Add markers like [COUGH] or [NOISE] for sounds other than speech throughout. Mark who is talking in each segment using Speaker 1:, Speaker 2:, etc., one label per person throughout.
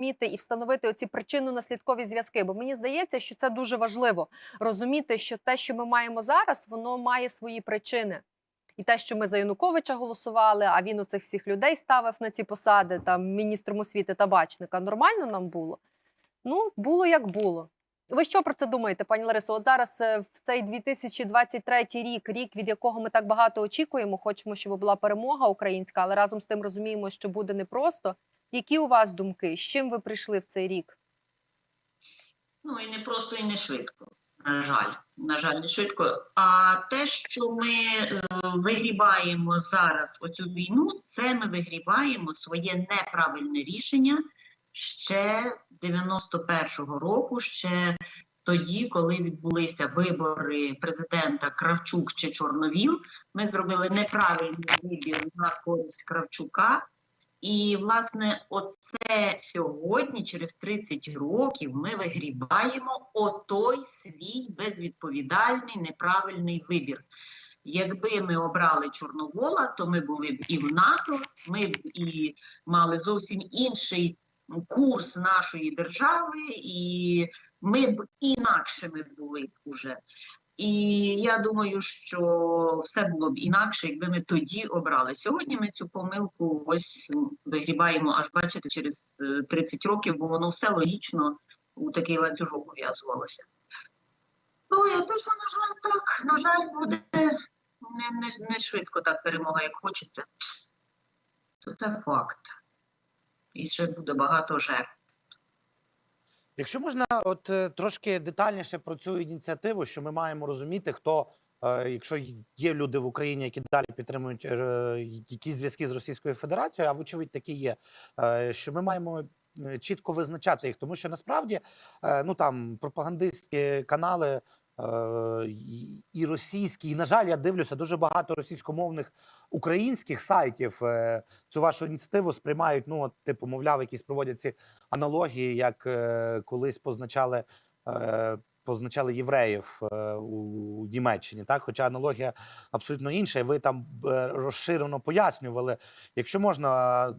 Speaker 1: зрозуміти і встановити оці причинно-наслідкові зв'язки. Бо мені здається, що це дуже важливо розуміти, що те, що ми маємо зараз, воно має свої причини. І те, що ми за Януковича голосували, а він у цих всіх людей ставив на ці посади, там міністром освіти табачника, нормально нам було? Ну, було як було. Ви що про це думаєте, пані Ларисо? От зараз е, в цей 2023 рік, рік, від якого ми так багато очікуємо, хочемо, щоб була перемога українська, але разом з тим розуміємо, що буде непросто. Які у вас думки? З чим ви прийшли в цей рік?
Speaker 2: Ну і не просто, і не швидко. На жаль, на жаль, не швидко. А те, що ми е, вигрібаємо зараз оцю війну, це ми вигрібаємо своє неправильне рішення ще 91-го року, ще тоді, коли відбулися вибори президента Кравчук чи Чорновіл, ми зробили неправильний вибір на користь Кравчука. І, власне, оце сьогодні, через 30 років, ми вигрібаємо отой свій безвідповідальний неправильний вибір. Якби ми обрали Чорновола, то ми були б і в НАТО, ми б і мали зовсім інший курс нашої держави, і ми б інакшими були б уже. І я думаю, що все було б інакше, якби ми тоді обрали. Сьогодні ми цю помилку ось вигрібаємо, аж бачите, через е, 30 років, бо воно все логічно у такий ланцюжок ув'язувалося. Ну і те, що, на жаль, так, на жаль, буде не, не, не швидко так перемога, як хочеться, то це факт. І ще буде багато жертв.
Speaker 3: Якщо можна, от е, трошки детальніше про цю ініціативу, що ми маємо розуміти, хто, е, якщо є люди в Україні, які далі підтримують е, якісь зв'язки з Російською Федерацією, а вочевидь такі є, що ми маємо чітко визначати їх, тому що насправді ну там пропагандистські канали. Е, і- російські, і на жаль, я дивлюся дуже багато російськомовних українських сайтів е, цю вашу ініціативу сприймають. Ну, от, типу, мовляв, якісь проводять ці аналогії, як е, колись позначали, позначали євреїв е, у Німеччині. Так, хоча аналогія абсолютно інша, і ви там е, розширено пояснювали. Якщо можна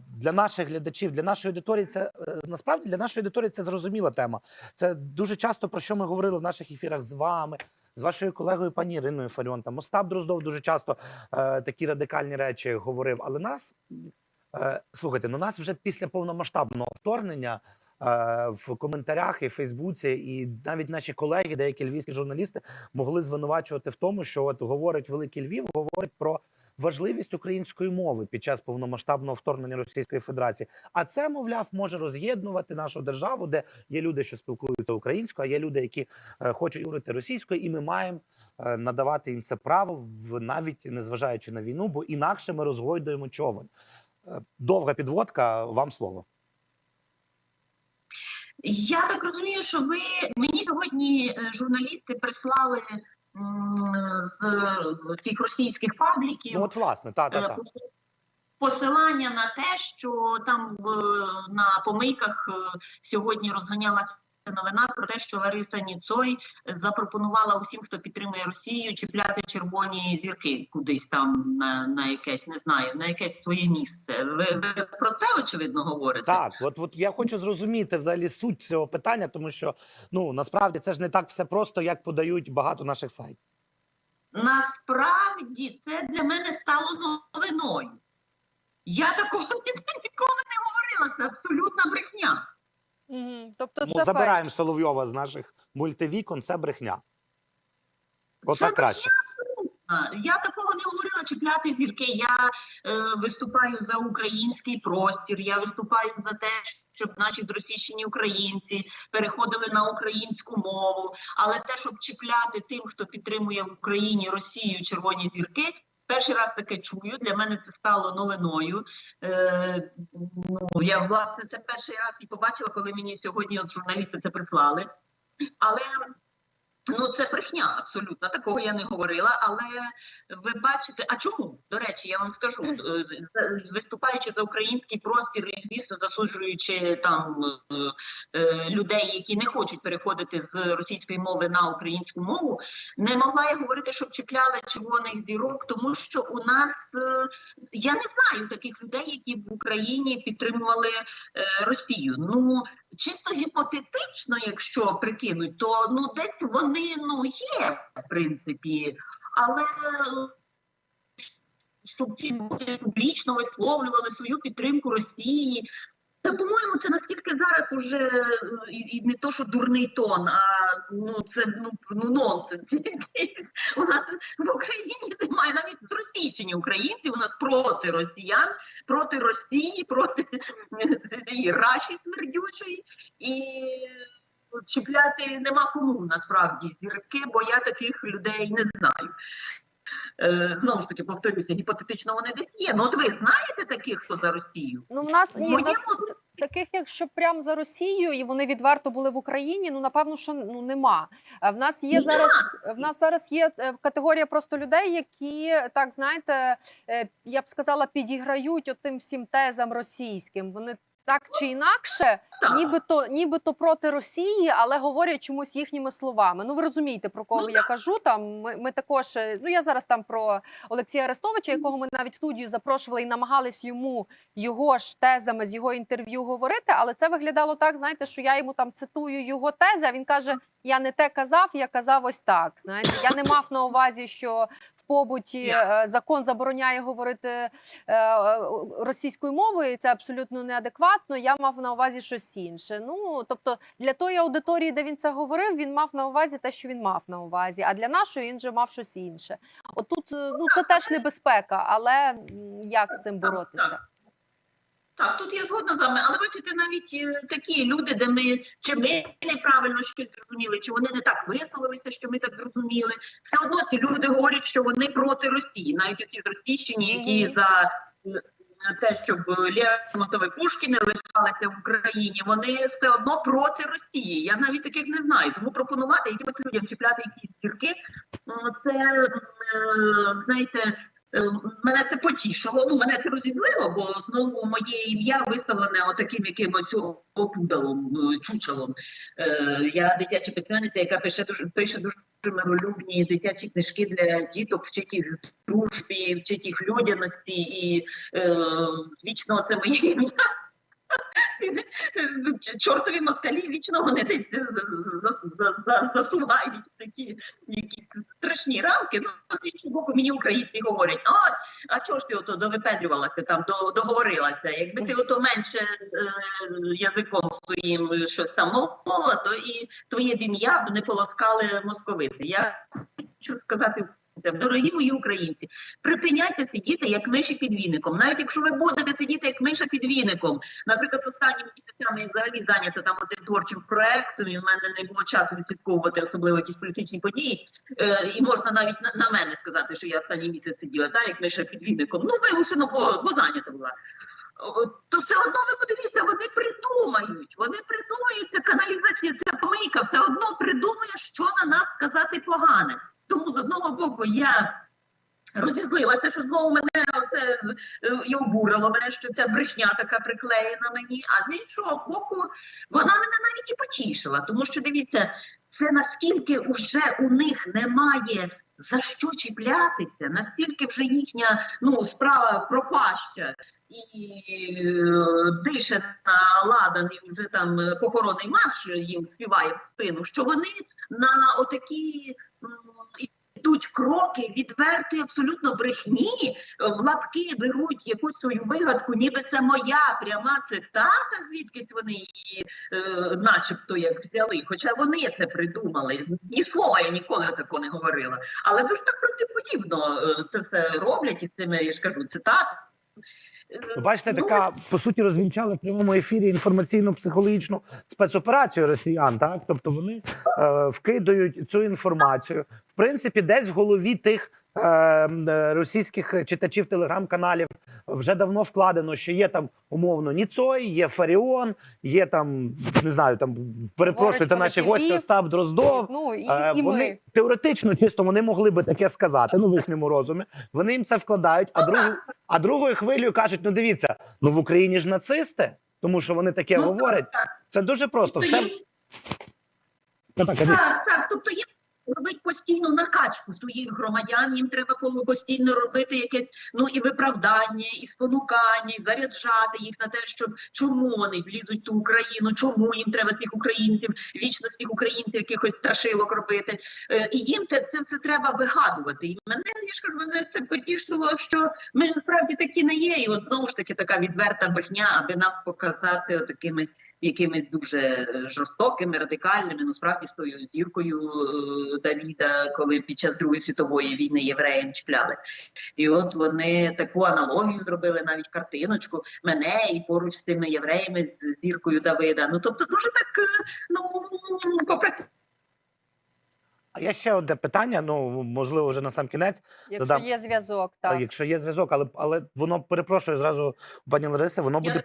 Speaker 3: для наших глядачів, для нашої аудиторії, це е, насправді для нашої аудиторії це зрозуміла тема. Це дуже часто про що ми говорили в наших ефірах з вами. З вашою колегою пані Іриною Фаріон, там Остап Дроздов дуже часто е, такі радикальні речі говорив. Але нас Е, Слухайте, ну нас вже після повномасштабного вторгнення в коментарях і Фейсбуці, і навіть наші колеги, деякі львівські журналісти, могли звинувачувати в тому, що от говорить Великий Львів, говорить про важливість української мови під час повномасштабного вторгнення Російської Федерації. А це, мовляв, може роз'єднувати нашу державу, де є люди, що спілкуються українською, а є люди, які е, хочуть говорити російською, і ми маємо е, надавати їм це право в навіть незважаючи на війну, бо інакше ми розгойдуємо човен. Е, Довга підводка, вам слово.
Speaker 2: Я так розумію, що ви мені сьогодні е, журналісти прислали з цих російських пабліків
Speaker 3: Ну, от, власне, та, та,
Speaker 2: е,
Speaker 3: та.
Speaker 2: посилання на те, що там в на помийках е, сьогодні розганялася новина про те, що Лариса Ніцой запропонувала усім, хто підтримує Росію, чіпляти червоні зірки кудись там на, на якесь, не знаю, на якесь своє місце. Ви, ви про це очевидно говорите?
Speaker 3: Так, от, от я хочу зрозуміти взагалі суть цього питання, тому що ну насправді це ж не так все просто, як подають багато наших сайтів.
Speaker 2: Насправді це для мене стало новиною. Я такого [LAUGHS] ніколи не говорила. Це абсолютна брехня.
Speaker 1: Угу. Тобто,
Speaker 3: Ну,
Speaker 1: це
Speaker 3: забираємо
Speaker 1: фейк.
Speaker 3: Соловйова з наших мультивікон, це брехня.
Speaker 2: Це
Speaker 3: Отак краще.
Speaker 2: Я такого не говорила чіпляти зірки. Я е, виступаю за український простір. Я виступаю за те, щоб наші зросійщені українці переходили на українську мову. Але те, щоб чіпляти тим, хто підтримує в Україні Росію червоні зірки. Перший раз таке чую. Для мене це стало новиною. Е, ну я власне це перший раз і побачила, коли мені сьогодні от журналісти це прислали. Але Ну, це брехня, абсолютно. Такого я не говорила. Але ви бачите, а чому? До речі, я вам скажу, е, виступаючи за український простір і звісно засуджуючи там е, е, людей, які не хочуть переходити з російської мови на українську мову, не могла я говорити, щоб чіпляли червоних зірок, тому що у нас я не знаю таких людей, які в Україні підтримували Росію. Ну чисто гіпотетично, якщо прикинуть, то ну десь вони ну є в принципі, але щоб ці люди публічно висловлювали свою підтримку Росії. Та по-моєму, це наскільки зараз уже е, і, і не то, що дурний тон, а ну це ну, ну нонсенс. У нас в Україні немає навіть зросійщені українці. У нас проти росіян, проти Росії, проти цієї раші смердючої і чіпляти нема кому насправді зірки, бо я таких людей не знаю. Е, знову ж таки, повторюся, гіпотетично вони десь є. Ну, от ви знаєте таких, хто за Росію?
Speaker 1: Ну, в нас ні, в нас
Speaker 2: Моєму-
Speaker 1: таких, якщо прям за Росією, і вони відверто були в Україні. Ну напевно, що ну нема. А В нас є
Speaker 2: Нема.
Speaker 1: зараз. В нас зараз є е, категорія просто людей, які так знаєте, е, я б сказала, підіграють отим всім тезам російським. Вони так чи інакше, нібито, нібито проти Росії, але говорять чомусь їхніми словами. Ну ви розумієте про кого
Speaker 2: Ну,
Speaker 1: я кажу. Там ми, ми також е, ну я зараз там про Олексія Арестовича, якого ми навіть в студію запрошували і намагались йому його ж тезами з його інтерв'ю говорити. Але це виглядало так, знаєте, що я йому там цитую його тези. А він каже: Я не те казав, я казав ось так. Знаєте, я не мав на увазі, що побуті е, закон забороняє говорити е, е, російською мовою. і Це абсолютно неадекватно. Я мав на увазі щось інше. Ну тобто, для тої аудиторії, де він це говорив, він мав на увазі те, що він мав на увазі. А для нашої він же мав щось інше. Отут ну це теж небезпека, але як з цим боротися?
Speaker 2: Так, тут я згодна з вами, але бачите, навіть е, такі люди, де ми чи ми неправильно щось зрозуміли, чи вони не так висловилися, що ми так зрозуміли. Все одно ці люди говорять, що вони проти Росії, навіть ці зросійщині, які за е, те, щоб Лермонтови Пушкіни лишалися в Україні, вони все одно проти Росії. Я навіть таких не знаю. Тому пропонувати якимось людям чіпляти якісь зірки, це м, е, знаєте. Е, Мене це потішило, ну мене це розізлило, бо знову моє ім'я виставлене отаким якимось опудалом, е, чучелом. Е, я дитяча письменниця, яка пише дуже пише дуже миролюбні дитячі книжки для діток, вчить їх дружбі, вчить їх людяності, і е, вічно це моє ім'я. [LAUGHS] Чортові москалі вічно вони десь за- за- за- засувають такі якісь страшні рамки. Ну, з іншого боку, мені українці говорять, а, а чого ж ти ото довипендрювалася, там, договорилася? Якби ти ото менше е, язиком своїм щось там молола, то і твоє ім'я б не полоскали московити. Я хочу сказати Дорогі мої українці, припиняйте сидіти як миші під віником. Навіть якщо ви будете сидіти як миша під віником, наприклад, останніми місяцями я взагалі зайнята там одним творчим проектом, і в мене не було часу відслідковувати особливо якісь політичні події. Е, і можна навіть на, на мене сказати, що я останній місяць сиділа, так, як миша під віником. Ну, вимушено, бо, бо зайнята була. То все одно ви подивіться, вони придумають. Вони придумають ця каналізація, ця помийка все одно придумує, що на нас сказати погане. Тому з одного боку я розізлилася, що знову мене оце е, і обурило мене, що ця брехня така приклеєна мені. А з іншого боку, вона мене навіть і потішила, тому що дивіться, це наскільки вже у них немає. За що чіплятися? Настільки вже їхня ну справа пропаща і е, дише на ладан, і вже там е, похоронний марш їм співає в спину, що вони на отакі йдуть кроки відвертої абсолютно брехні, в лапки беруть якусь свою вигадку, ніби це моя пряма цитата, звідкись вони її е, начебто як взяли. Хоча вони це придумали. Ні слова я ніколи такого не говорила. Але дуже так протиподібно е, це все роблять із цими, я ж кажу, цитат.
Speaker 3: Ви бачите,
Speaker 2: ну,
Speaker 3: така по суті розвінчали в прямому ефірі інформаційно-психологічну спецоперацію росіян. Так, тобто вони е, вкидають цю інформацію. В принципі, десь в голові тих е, е, російських читачів телеграм-каналів вже давно вкладено, що є там умовно Ніцой, є Фаріон, є там не знаю, там перепрошую, це наші гості Остап Дроздов.
Speaker 1: Ну і,
Speaker 3: Е,
Speaker 1: і
Speaker 3: вони
Speaker 1: ми.
Speaker 3: теоретично чисто вони могли би таке сказати, ну в їхньому розумі. Вони їм це вкладають, а другу, а другою хвилею кажуть: ну дивіться, ну в Україні ж нацисти, тому що вони таке
Speaker 2: Ну,
Speaker 3: говорять. Це дуже просто.
Speaker 2: Тобто
Speaker 3: Все
Speaker 2: їм-
Speaker 3: Та так.
Speaker 2: Так, так. Тобто їм робить постійну накачку своїх громадян. Їм треба постійно робити якесь ну і виправдання, і спонукання, і заряджати їх на те, що чому вони влізуть ту Україну, чому їм треба цих українців, вічно цих українців якихось страшилок робити. Е, і їм те це все треба вигадувати. І мене я ж кажу, мене це потішило, що ми насправді такі не є. І от знову ж таки така відверта брехня, аби нас показати такими якимись дуже жорстокими, радикальними, ну справді з тою зіркою е, Давіда, коли під час Другої світової війни євреям чіпляли. І от вони таку аналогію зробили, навіть картиночку мене і поруч з тими євреями з зіркою Давида. Ну тобто дуже так е, ну попрацювали.
Speaker 3: А я ще одне питання. Ну можливо, вже на сам кінець.
Speaker 1: Якщо
Speaker 3: додам.
Speaker 1: є зв'язок, так.
Speaker 3: Якщо є зв'язок, але але воно перепрошую зразу, пані Лариси, воно буде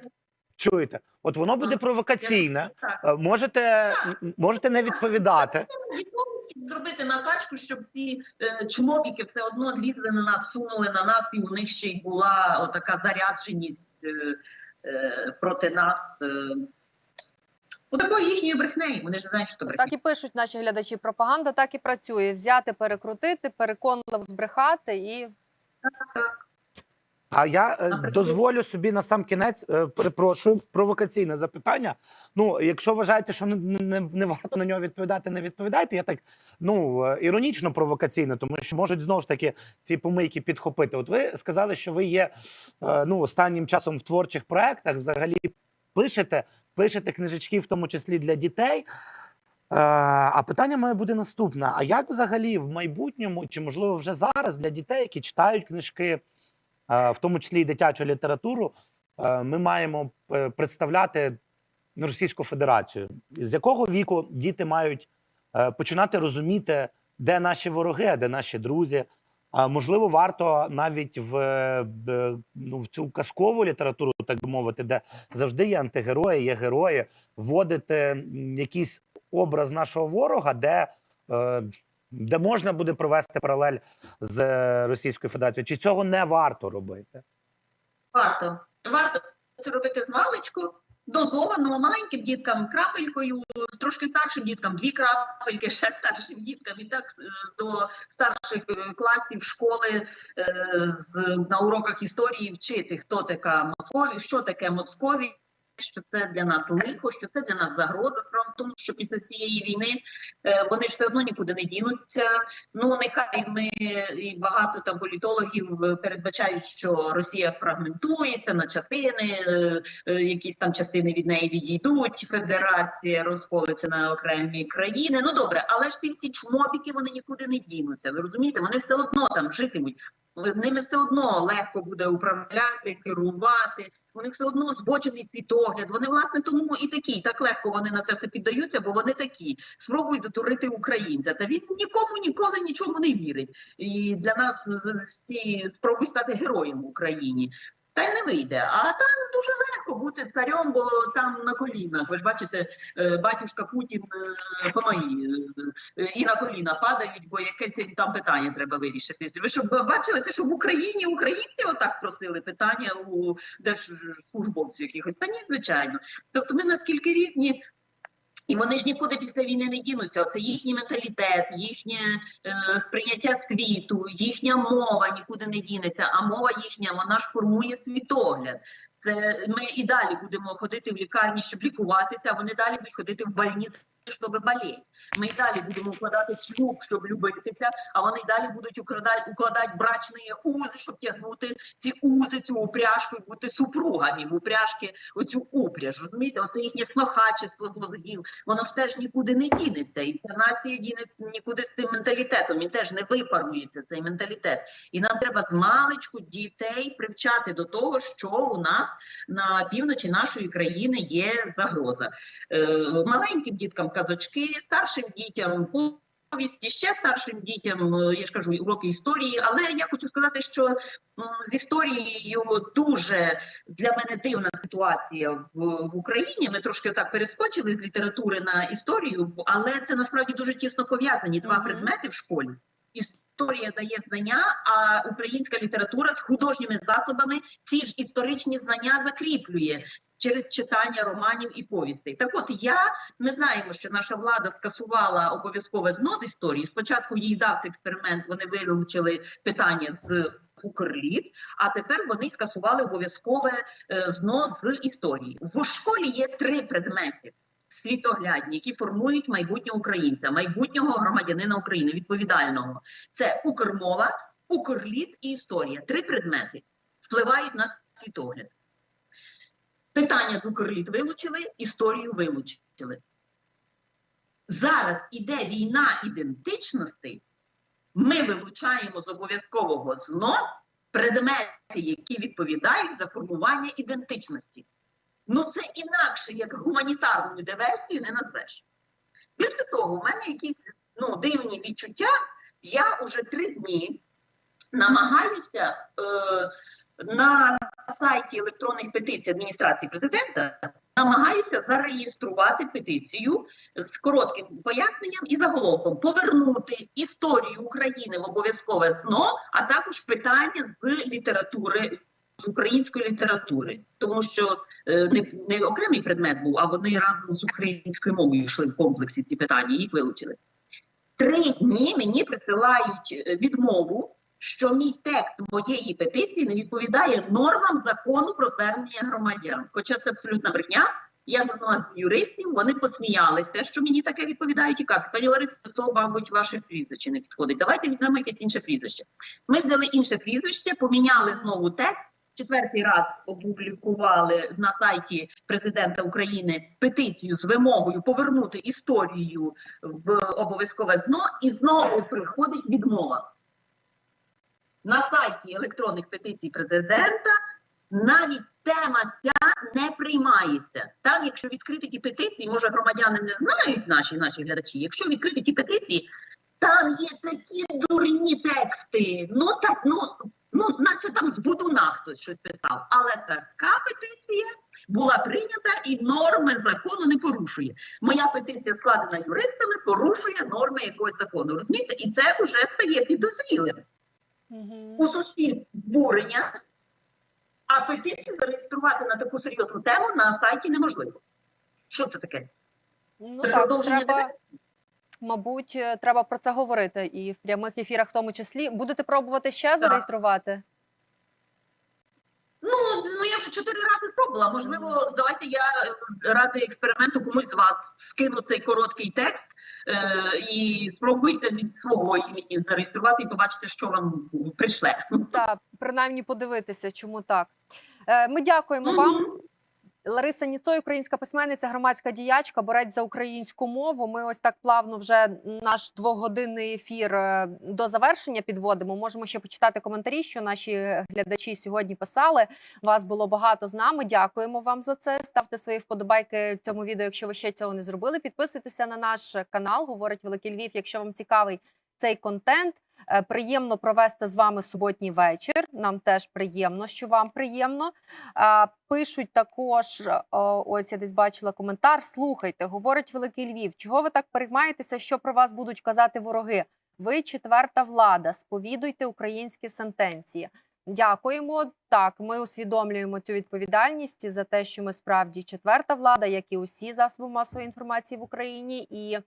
Speaker 3: чуєте. От воно буде провокаційне. Е, Можете можете не відповідати.
Speaker 2: Зробити накачку, щоб ці е, чмобіки все одно лізли на нас, сунули на нас, і у них ще й була отака зарядженість е, е, проти нас. Е, Отакою їхньою брехнею. Вони ж не знають, що брехня.
Speaker 1: Так і пишуть наші глядачі. Пропаганда так і працює: взяти, перекрутити, переконливо збрехати і
Speaker 3: А я е, дозволю собі на сам кінець, е, перепрошую, провокаційне запитання. Ну, якщо вважаєте, що не, не, не варто на нього відповідати, не відповідайте. Я так ну е, іронічно провокаційно, тому що можуть знову ж таки ці помийки підхопити. От ви сказали, що ви є е, ну останнім часом в творчих проектах, взагалі пишете, пишете книжечки, в тому числі для дітей. Е, А питання моє буде наступне: а як взагалі в майбутньому, чи можливо вже зараз для дітей, які читають книжки, в тому числі і дитячу літературу, ми маємо е, представляти Російську Федерацію? З якого віку діти мають е, починати розуміти, де наші вороги, а де наші друзі? Можливо, варто навіть в, е, ну, в цю казкову літературу, так би мовити, де завжди є антигерої, є герої, вводити якийсь образ нашого ворога, де, де можна буде провести паралель з е, Російською Федерацією. Чи цього не варто робити?
Speaker 2: Варто. Варто це робити з маличку, дозовано, маленьким діткам крапелькою, трошки старшим діткам дві крапельки, ще старшим діткам, і так е, до старших е, класів школи на уроках історії вчити, хто така Московія, що таке Московія. Що це для нас лихо, що це для нас загроза. Справа в тому, що після цієї війни е, вони ж все одно нікуди не дінуться. Ну нехай ми і багато там політологів е, передбачають, що Росія фрагментується на частини, е, якісь там частини від неї відійдуть. Федерація розколиться на окремі країни. Ну добре, але ж ці всі чмобіки вони нікуди не дінуться. Ви розумієте? Вони все одно там житимуть. З ними все одно легко буде управляти, керувати. У них все одно збочений світогляд. Вони власне тому і такі, так легко вони на це все піддаються, бо вони такі спробують затурити українця. Та він нікому ніколи нічому не вірить. І для нас всі спробують стати героєм в Україні. Та й не вийде. А там дуже легко бути царем, бо там на колінах. Ви ж бачите, е, батюшка Путін е, помаї е, і на коліна падають, бо якесь там питання треба вирішити. Ви щоб бачили це, що в Україні українці отак просили питання у держслужбовців якихось. Та ні, звичайно. Тобто ми наскільки різні. І вони ж нікуди після війни не дінуться. Це їхній менталітет, їхнє е, сприйняття світу, їхня мова нікуди не дінеться. А мова їхня вона ж формує світогляд. Це ми і далі будемо ходити в лікарні, щоб лікуватися. а Вони далі будуть ходити в больниці, щоб боліти. Ми і далі будемо укладати шлюб, щоб любитися. А вони й далі будуть укладати, укладати брачні узи, щоб тягнути ці узи, цю упряжку і бути супругами в упряжки, оцю упряж. Розумієте, оце їхнє снохачество з мозгів. Воно ж теж нікуди не дінеться. І ця нація дінеться нікуди з цим менталітетом. Він теж не випарується цей менталітет. І нам треба з маличку дітей привчати до того, що у нас на півночі нашої країни є загроза. Е, маленьким діткам казочки, старшим дітям повісті, ще старшим дітям, е, я ж кажу, уроки історії. Але я хочу сказати, що з історією дуже для мене дивна ситуація в, в Україні. Ми трошки так перескочили з літератури на історію, але це насправді дуже тісно пов'язані два
Speaker 1: Мгм.
Speaker 2: предмети в школі. Історія дає знання, а українська література з художніми засобами ці ж історичні знання закріплює через читання романів і повістей. Так от я ми знаємо, що наша влада скасувала обов'язкове ЗНО з історії. Спочатку їй дався експеримент, вони вилучили питання з Укрліт, а тепер вони скасували обов'язкове е, ЗНО з історії. В школі є три предмети. Світоглядні, які формують майбутнього українця, майбутнього громадянина України, відповідального. Це Укрмова, Укрліт і історія. Три предмети впливають на світогляд. Питання з Укрліт вилучили, історію вилучили. Зараз іде війна ідентичностей. Ми вилучаємо з обов'язкового ЗНО предмети, які відповідають за формування ідентичності. Ну це інакше, як гуманітарною диверсією не назвеш. Більше того, у мене якісь ну, дивні відчуття. Я уже три дні намагаюся е, на сайті електронних петицій адміністрації президента намагаюся зареєструвати петицію з коротким поясненням і заголовком повернути історію України в обов'язкове ЗНО, а також питання з літератури. З української літератури, тому що е, не, не окремий предмет був, а вони разом з українською мовою йшли в комплексі ці питання, їх вилучили. Три дні мені присилають е, відмову, що мій текст моєї петиції не відповідає нормам закону про звернення громадян. Хоча це абсолютна брехня. Я звернулася до юристів, вони посміялися, що мені таке відповідають, і кажуть, пані Ларисо, то, мабуть, ваше прізвище не підходить. Давайте візьмемо якесь інше прізвище. Ми взяли інше прізвище, поміняли знову текст. Четвертий раз опублікували на сайті президента України петицію з вимогою повернути історію в обов'язкове ЗНО, і знову приходить відмова. На сайті електронних петицій президента навіть тема ця не приймається. Там, якщо відкрити ті петиції, може громадяни не знають наші наші глядачі. Якщо відкрити ті петиції, там є такі дурні тексти. Ну так, ну ну наче там з будуна хтось щось писав. Але така петиція була прийнята і норми закону не порушує. Моя петиція складена юристами, порушує норми якогось закону. Розумієте, і це вже стає підозрілим
Speaker 1: Мгм.
Speaker 2: у суспільстві збурення, а петицію зареєструвати на таку серйозну тему на сайті неможливо. Що це таке?
Speaker 1: Ну
Speaker 2: Це
Speaker 1: так,
Speaker 2: продовження
Speaker 1: треба, мабуть, е, треба про це говорити і в прямих ефірах в тому числі. Будете пробувати ще зареєструвати?
Speaker 2: Ну, ну я вже чотири рази спробувала. Можливо, давайте я е, ради експерименту комусь з вас скину цей короткий текст е, і спробуйте від свого імені зареєструвати і побачите, що вам прийшле.
Speaker 1: Так, принаймні подивитися, чому так. Е, Ми дякуємо вам. Лариса Ніцой, українська письменниця, громадська діячка, борець за українську мову. Ми ось так плавно вже наш двогодинний ефір е, до завершення підводимо. Можемо ще почитати коментарі, що наші глядачі сьогодні писали. Вас було багато з нами. Дякуємо вам за це. Ставте свої вподобайки цьому відео, якщо ви ще цього не зробили. Підписуйтеся на наш канал. Говорить Великий Львів. Якщо вам цікавий цей контент. Е, Приємно провести з вами суботній вечір. Нам теж приємно, що вам приємно. Пишуть також, е, ось я десь бачила коментар. Слухайте, говорить Великий Львів. Чого ви так переймаєтеся, що про вас будуть казати вороги? Ви четверта влада. Сповідуйте українські сентенції. Дякуємо. Так, ми усвідомлюємо цю відповідальність за те, що ми справді четверта влада, як і усі засоби масової інформації в Україні, і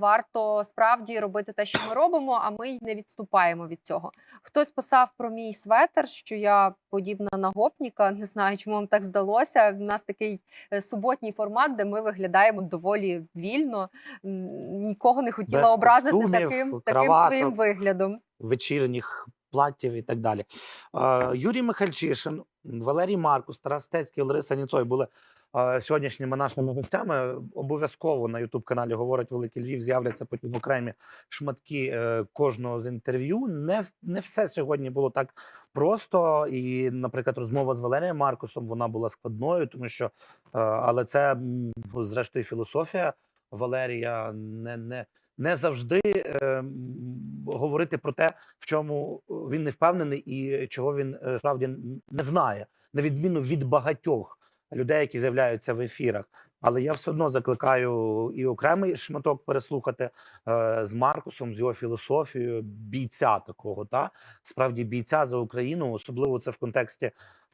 Speaker 1: варто справді робити те, що ми робимо, а ми не відступаємо від цього. Хтось писав про мій светер, що я подібна на гопніка. Не знаю, чому вам так здалося. У нас такий е, суботній формат, де ми виглядаємо доволі вільно. Нікого не хотіла
Speaker 3: Без
Speaker 1: образити
Speaker 3: костюмів,
Speaker 1: таким, таким
Speaker 3: краваток.
Speaker 1: своїм виглядом.
Speaker 3: вечірніх платтів і так далі. Е, Юрій Михальчишин, Валерій Маркус, Тарас Стецький, Лариса Ніцой були сьогоднішніми нашими гостями. Обов'язково на Ютуб каналі говорить Великий Львів. З'являться потім окремі шматки е, кожного з інтерв'ю. Не, не все сьогодні було так просто. І, наприклад, розмова з Валерієм Маркусом вона була складною, тому що е, але це зрештою філософія Валерія не, не не завжди е, говорити про те, в чому він не впевнений і чого він е, справді не знає, на відміну від багатьох людей, які з'являються в ефірах. Але я все одно закликаю і окремий шматок переслухати е, з Маркусом, з його філософією бійця такого, та справді бійця за Україну, особливо це в контексті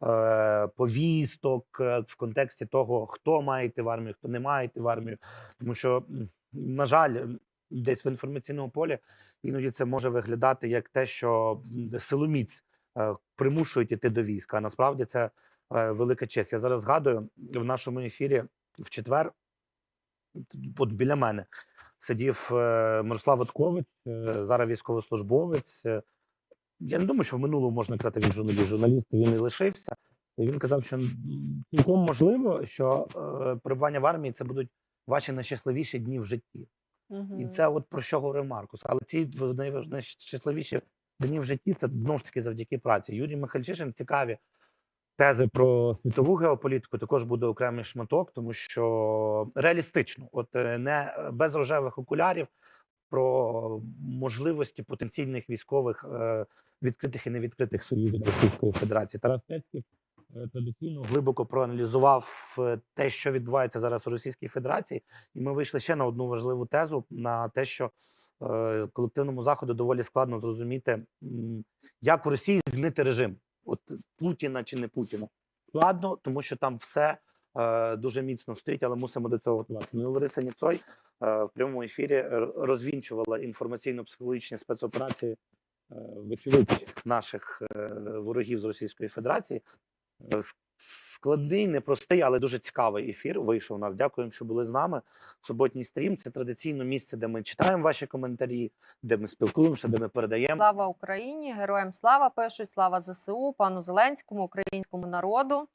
Speaker 3: е, повісток, е, в контексті того, хто має йти в армію, хто не має йти в армію. Тому що, на жаль, десь в інформаційному полі іноді це може виглядати як те, що силоміць примушують іти до війська. Насправді це велика честь. Я зараз згадую в нашому ефірі в четвер, от біля мене сидів е, Мирослав Откович, е, зараз військовослужбовець. Е, Я не думаю, що в минулому можна казати, він журналіст. Журналіст він і лишився. І він казав, що цілком можливо, що е, перебування в армії це будуть ваші найщасливіші дні в житті. І це от про що говорив Маркус. Але ці найщасливіші дні в житті це знову ж таки завдяки праці. Юрій Михальчишин цікаві тези про світову геополітику. Також буде окремий шматок, тому що реалістично, от е, не без рожевих окулярів, про можливості потенційних військових е, відкритих і невідкритих союзів Російської Федерації. Тарас Тецький е, традиційно глибоко проаналізував те, що відбувається зараз у Російській Федерації, і ми вийшли ще на одну важливу тезу на те, що колективному заходу доволі складно зрозуміти, як в Росії змінити режим, от Путіна чи не Путіна. Складно, тому що там все е, дуже міцно стоїть, але мусимо до цього готуватися. Ну, Лариса Ніцой е, в прямому ефірі розвінчувала інформаційно-психологічні спецоперації е, вочевидь наших е, ворогів з Російської Федерації. Складний, непростий, але дуже цікавий ефір вийшов у нас. Дякуємо, що були з нами. Суботній стрім це традиційно місце, де ми читаємо ваші коментарі, де ми спілкуємося, де ми передаємо.
Speaker 1: Слава Україні, героям слава пишуть, слава ЗСУ, пану Зеленському, українському народу,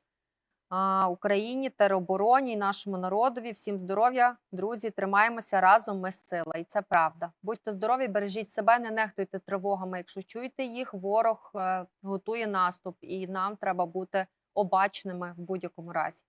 Speaker 1: Україні, теробороні, і нашому народові. Всім здоров'я, друзі, тримаємося разом. Ми сила, і це правда. Будьте здорові, бережіть себе, не нехтуйте тривогами. Якщо чуєте їх, ворог е, готує наступ, і нам треба бути обачними в будь-якому разі.